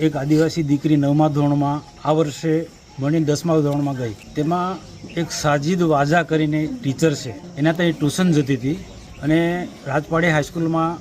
એક આદિવાસી દીકરી નવમા ધોરણમાં આ વર્ષે ભણીને દસમા ધોરણમાં ગઈ. તેમાં એક સાજીદ વાજા કરીને ટીચર છે. એના ત્યાં ટ્યુશન જતી હતી અને રાજપાડી હાઈસ્કૂલમાં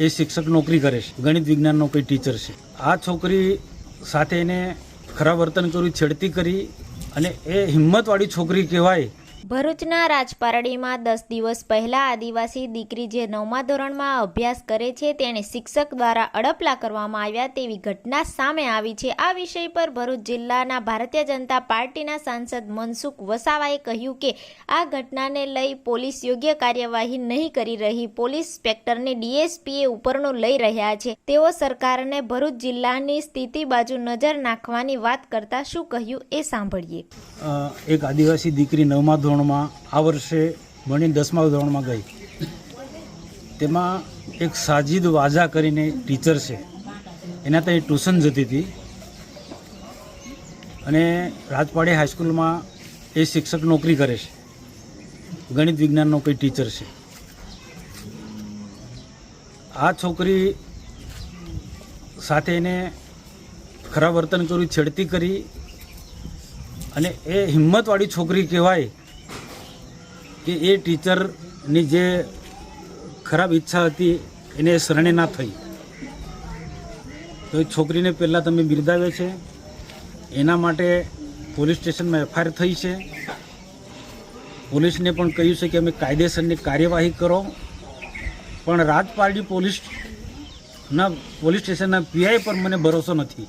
એ શિક્ષક નોકરી કરે છે. ગણિત વિજ્ઞાનનો કોઈ ટીચર છે. આ છોકરી સાથે એને ખરાબ વર્તન કર્યું, છેડતી કરી અને એ હિંમતવાળી છોકરી કહેવાય ભરૂચના રાજપારડીમાં દસ દિવસ પહેલા આદિવાસી દીકરી જે નવમા ધોરણમાં અભ્યાસ કરે છે, તેણે શિક્ષક દ્વારા અડપલા કરવામાં આવ્યા તેવી ઘટના સામે આવી છે. આ વિષય પર ભરૂચ જિલ્લાના ભારતીય જનતા પાર્ટીના સાંસદ મનસુખ વસાવાએ કહ્યું કે, આ ઘટનાને લઈ પોલીસ યોગ્ય કાર્યવાહી નહીં કરી રહી. પોલીસ ઇન્સ્પેક્ટરને ડીએસપીએ ઉપરનું લઈ રહ્યા છે. તેઓ સરકારને ભરૂચ જિલ્લાની સ્થિતિ બાજુ નજર નાખવાની વાત કરતા શું કહ્યું એ સાંભળીએ. એક આદિવાસી દીકરી નવમા ધોરણમાં આ વર્ષે ભણી દસમા ધોરણમાં ગઈ. તેમાં એક સાજીદ વાજા કરીને ટીચર છે. એના ત્યાં ટ્યુશન જતી હતી. અને રાજપાડી હાઈસ્કૂલમાં એ શિક્ષક નોકરી કરે છે. ગણિત વિજ્ઞાનનો કોઈ ટીચર છે. આ છોકરી સાથે એને ખરાબ વર્તન કર્યું, છેડતી કરી અને એ હિંમતવાળી છોકરી કહેવાય કે એ ટીચરની જે ખરાબ ઈચ્છા હતી, એને શરણે ના થઈ. તો એ છોકરીને પહેલાં તમે બિરદાવે છે. એના માટે પોલીસ સ્ટેશનમાં એફઆઈઆર થઈ છે. પોલીસને પણ કહ્યું છે કે અમે કાયદેસરની કાર્યવાહી કરો. પણ રાજપારડી પોલીસના પોલીસ સ્ટેશનના પીઆઈ પર મને ભરોસો નથી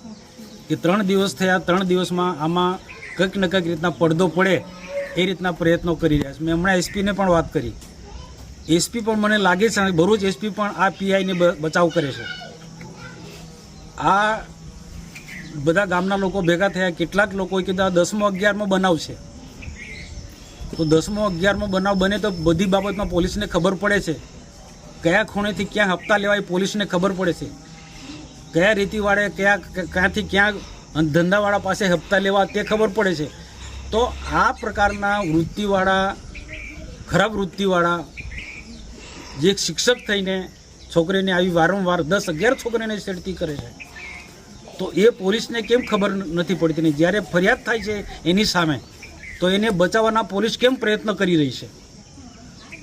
કે ત્રણ દિવસ થયા, ત્રણ દિવસમાં આમાં કંઈક ને કંઈક રીતના પડદો પડે. એ રીતના પ્રયત્નો કરી રહ્યા છે. મેં હમણાં એસપીને પણ વાત કરી. એસપી પણ મને લાગે છે ભરૂચ એસપી પણ આ પીઆઈને બચાવ કરે છે. આ બધા ગામના લોકો ભેગા થયા, કેટલાક લોકોએ કીધું, આ દસમો અગિયારમો બનાવ છે. તો દસમો અગિયારમો બનાવ બને તો બધી બાબતમાં પોલીસને ખબર પડે છે. કયા ખૂણેથી ક્યાં હપ્તા લેવાય પોલીસને ખબર પડે છે. કયા રીતિવાળે કયા ક્યાંથી ક્યાં ધંધાવાળા પાસે હપ્તા લેવા તે ખબર પડે છે. તો આ પ્રકારના વૃત્તિવાળા, ખરાબ વૃત્તિવાળા જે શિક્ષક થઈને છોકરીને આવી વારંવાર દસ અગિયાર છોકરીને છેડતી કરે છે, તો એ પોલીસને કેમ ખબર નથી પડતી ને જ્યારે ફરિયાદ થાય છે એની સામે, તો એને બચાવવાના પોલીસ કેમ પ્રયત્ન કરી રહી છે?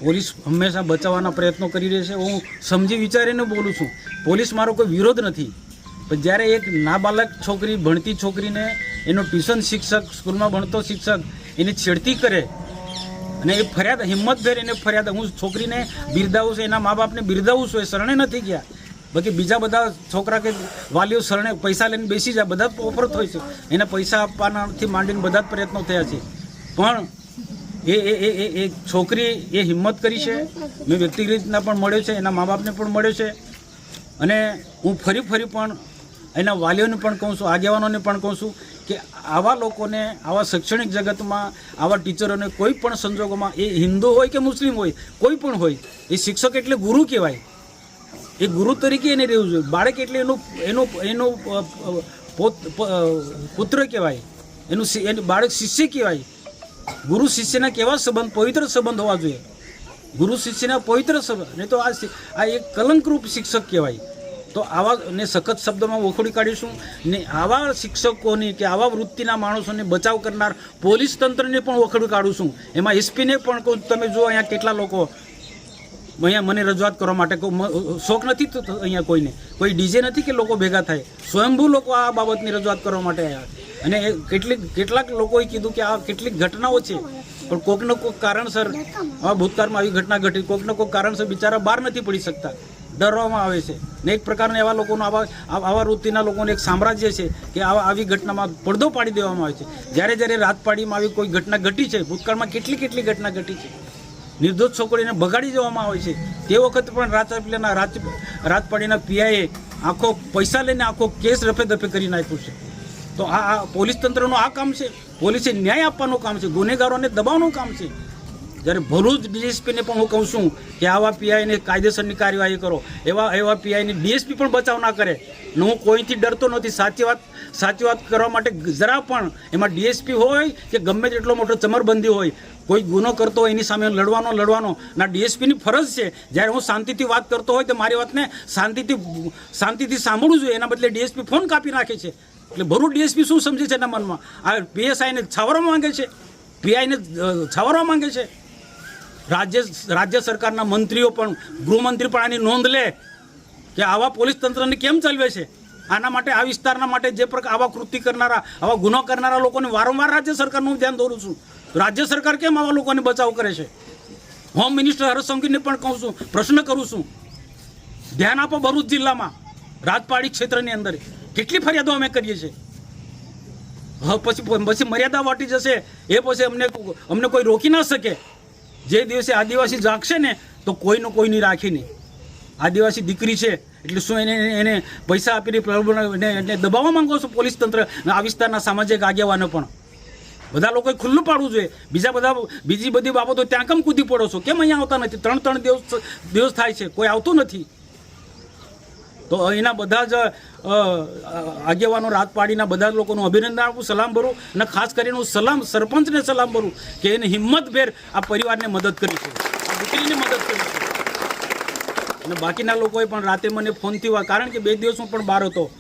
પોલીસ હંમેશા બચાવવાના પ્રયત્નો કરી રહી છે. હું સમજી વિચારીને બોલું છું, પોલીસ મારો કોઈ વિરોધ નથી, પણ જ્યારે એક નાબાલક છોકરી, ભણતી છોકરીને એનો ટ્યુશન શિક્ષક, સ્કૂલમાં ભણતો શિક્ષક, એની છેડતી કરે. અને એ ફરિયાદ હિંમતભેર એને ફરિયાદ, હું છોકરીને બિરદાવું છું, એના મા બાપને બિરદાવું છું, એ શરણે નથી ગયા. બાકી બીજા બધા છોકરા કે વાલીઓ શરણે પૈસા લઈને બેસી જાય, બધા ઓફર થયું છે. એને પૈસા આપવાનાથી માંડીને બધા જ પ્રયત્નો થયા છે. પણ એ એ એ એ છોકરી એ હિંમત કરી છે. મેં વ્યક્તિગત રીતના પણ મળ્યો છે, એના મા બાપને પણ મળ્યો છે. અને હું ફરી ફરી પણ એના વાલીઓને પણ કહું છું, આગેવાનોને પણ કહું છું કે આવા લોકોને, આવા શૈક્ષણિક જગતમાં, આવા ટીચરોને કોઈ પણ સંજોગોમાં, એ હિન્દુ હોય કે મુસ્લિમ હોય, કોઈ પણ હોય, એ શિક્ષક એટલે ગુરુ કહેવાય. એ ગુરુ તરીકે એને રહેવું જોઈએ. બાળક એટલે એનું એનું એનું પોત પુત્ર કહેવાય. એનું એનું બાળક શિષ્ય કહેવાય. ગુરુ શિષ્યના કેવા સંબંધ, પવિત્ર સંબંધ હોવા જોઈએ. ગુરુ શિષ્યના પવિત્ર સંબંધ. નહીં તો આ આ એક કલંકરૂપ શિક્ષક કહેવાય. તો આવા ને સખત શબ્દોમાં વખોડી કાઢીશું. ને આવા શિક્ષકોની કે આવા વૃત્તિના માણસોને બચાવ કરનાર પોલીસ તંત્રને પણ વખોડી કાઢું છું. એમાં એસપીને પણ કહું, તમે જુઓ અહીંયા કેટલા લોકો અહીંયા મને રજૂઆત કરવા માટે શોખ નથી અહીંયા કોઈને. કોઈ ડીજે નથી કે લોકો ભેગા થાય. સ્વયંભૂ લોકો આ બાબતની રજૂઆત કરવા માટે આવ્યા અને કેટલીક, કેટલાક લોકોએ કીધું કે આ કેટલીક ઘટનાઓ છે. પણ કોઈકને કોઈક કારણસર, આ ભૂતકાળમાં આવી ઘટના ઘટી કોઈકને કોઈક કારણસર બિચારા બહાર નથી પડી શકતા. ડરવામાં આવે છે. ને એક પ્રકારના એવા લોકોનો આવા આવા વૃત્તિના લોકોને એક સામ્રાજ્ય છે કે આવા આવી ઘટનામાં પડદો પાડી દેવામાં આવે છે. જ્યારે જ્યારે રાતપાડીમાં આવી કોઈ ઘટના ઘટી છે, ભૂતકાળમાં કેટલી કેટલી ઘટના ઘટી છે? નિર્દોષ છોકરીને બગાડી દેવામાં આવે છે. તે વખત પણ રાતપીલાના રાત રાતપાડીના પીઆઈએ આખો પૈસા લઈને આખો કેસ રફે દફે કરી નાખ્યો છે. તો આ પોલીસ તંત્રનું આ કામ છે. પોલીસે ન્યાય આપવાનું કામ છે. ગુનેગારોને દબાવવાનું કામ છે. જ્યારે ભરૂચ ડીએસપીને પણ હું કહું છું કે આવા પીઆઈને કાયદેસરની કાર્યવાહી કરો. એવા એવા પીઆઈને ડીએસપી પણ બચાવ ના કરે. ને હું કોઈથી ડરતો નથી. સાચી વાત સાચી વાત કરવા માટે જરા પણ એમાં ડીએસપી હોય કે ગમે તેટલો મોટો ચમરબંધી હોય, કોઈ ગુનો કરતો હોય એની સામે લડવાનો લડવાનો, ના ડીએસપીની ફરજ છે. જ્યારે હું શાંતિથી વાત કરતો હોય તો મારી વાતને શાંતિથી શાંતિથી સાંભળવું જોઈએ એના બદલે ડીએસપી ફોન કાપી નાખે છે. એટલે ભરૂચ ડીએસપી શું સમજે છે એના મનમાં? આ પીએસઆઈને છાવરવા માંગે છે? પીઆઈને છાવરવા માંગે છે? રાજ્ય રાજ્ય સરકારના મંત્રીઓ પણ, ગૃહમંત્રી પણ આની નોંધ લે કે આવા પોલીસ તંત્રને કેમ ચાલવે છે? આના માટે, આ વિસ્તારના માટે જે પ્રકાર આવા કૃતિ કરનારા, આવા ગુનો કરનારા લોકોને વારંવાર રાજ્ય સરકારનું ધ્યાન દોરું છું. રાજ્ય સરકાર કેમ આવા લોકોને બચાવ કરે છે? હોમ મિનિસ્ટર હર્ષ સંઘવીને પણ કહું છું, પ્રશ્ન કરું છું. ધ્યાન આપો ભરૂચ જિલ્લામાં, રાજપાડી ક્ષેત્રની અંદર. કેટલી ફરિયાદો અમે કરીએ છીએ? પછી પછી મર્યાદા વાટી જશે, એ પછી અમને અમને કોઈ રોકી ના શકે. જે દિવસે આદિવાસી જાગશે ને, તો કોઈનું કોઈની રાખી નહીં. આદિવાસી દીકરી છે, એટલે શું એને એને પૈસા આપીને પ્રલોભન એને દબાવવા માંગો છો પોલીસ તંત્ર? આ વિસ્તારના સામાજિક આગેવાનો પણ. બધા લોકોએ ખુલ્લું પાડવું જોઈએ. બીજા બધા બીજી બધી બાબતો ત્યાં કેમ કૂદી પડો છો? કેમ અહીંયા આવતા નથી? ત્રણ ત્રણ દિવસ દિવસ થાય છે. કોઈ આવતું નથી. તો અહીંના બધા જ આગેવાનો રાત પાડીના બધા લોકોનું અભિનંદન આપું, સલામ ભરું અને ખાસ કરીને હું સલામ સરપંચને સલામ ભરું કે એને હિંમતભેર આ પરિવારને મદદ કરી છે. દીકરીને મદદ કરી છે. અને બાકીના લોકોએ પણ રાતે મને ફોનથી કારણ કે બે દિવસ હું પણ બહાર હતો.